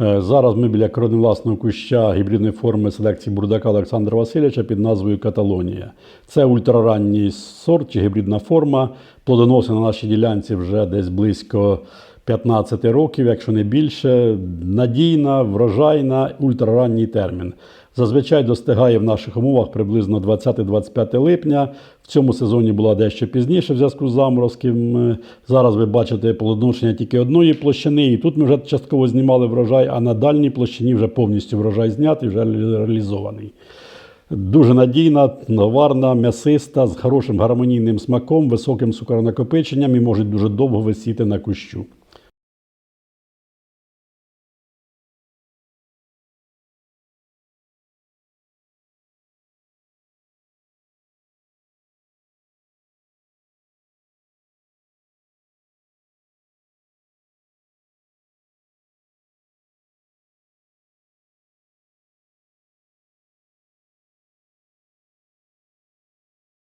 Е, Зараз ми біля короневласного куща гібридної форми селекції бурдака Олександра Васильовича під назвою Каталонія. Це ультраранній сорт чи гібридна форма. Плодоносить на нашій ділянці вже десь близько 15 років, якщо не більше. Надійна, врожайна, ультраранній термін. Зазвичай достигає в наших умовах приблизно 20-25 липня. В цьому сезоні була дещо пізніше в зв'язку з заморозком. Зараз ви бачите плодоношення тільки одної площини, і тут ми вже частково знімали врожай, а на дальній площині вже повністю врожай знятий, вже реалізований. Дуже надійна, наварна, м'ясиста, з хорошим гармонійним смаком, високим цукронакопиченням і можуть дуже довго висіти на кущу.